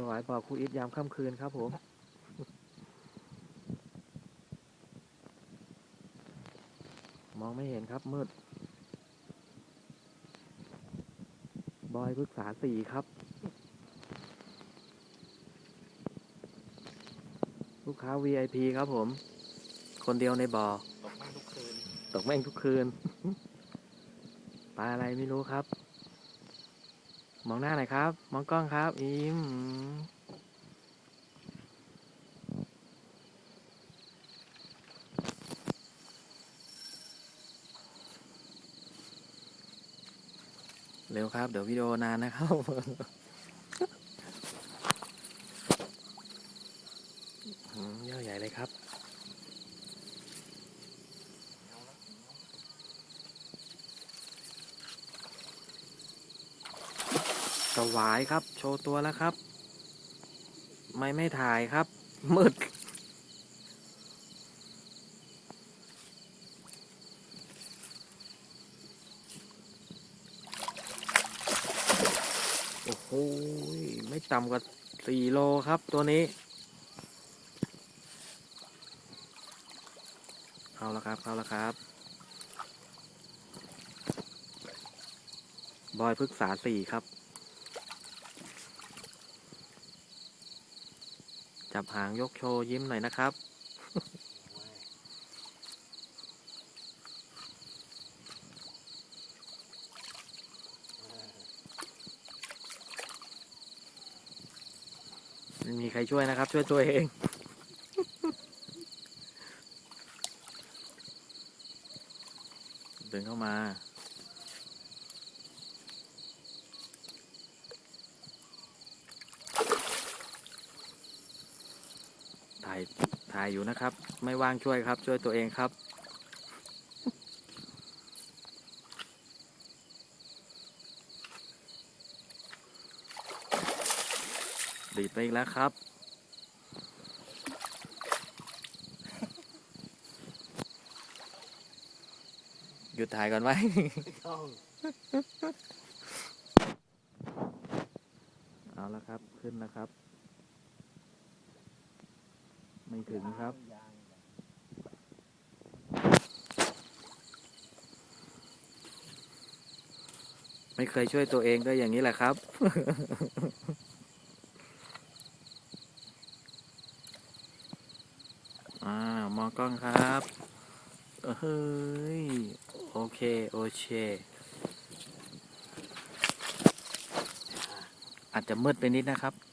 ถวายบอกครูอิทยามค่ำคืนครับผมมองไม่เห็นครับมืด บอยพฤกษาสี่ครับ ลูกค้า VIP ครับผม คนเดียวในบ่อ ตกแม่งทุกคืน ตกแม่งทุกคืน ปลาอะไรไม่รู้ครับ มองหน้าหน่อยครับ มองกล้องครับ ยิ้มเร็วครับ เดี๋ยววิดีโอนานนะครับ เยอะใหญ่เลยครับ เอาละ สวายครับ โชว์ตัวแล้วครับ ไม่ไม่ถ่ายครับ มืด โอ้โห ไม่ต่ำกว่าสี่โลครับตัวนี้เอาละครับเอาละครับ บอยพฤกษาสี่ครับ จับหางยกโชว์ยิ้มหน่อยนะครับ ไม่มีใครช่วยนะครับ ช่วยตัวเองดินเข้ามาายถ่ายอยู่นะครับ ไม่ว่างช่วยครับ ช่วยตัวเองครับ ดีดไปอีกแล้วครับ หยุดถ่ายก่อนไหมไม่ต้องเอาละครับขึ้นแล้วครับ ไม่ถึงครับยางไม่เคยช่วยตัวเองก็อย่างนี้แหละครับ อ่ามองกล้องครับเฮ้ย โอเค โอเค อาจจะมืดไปนิดนะครับ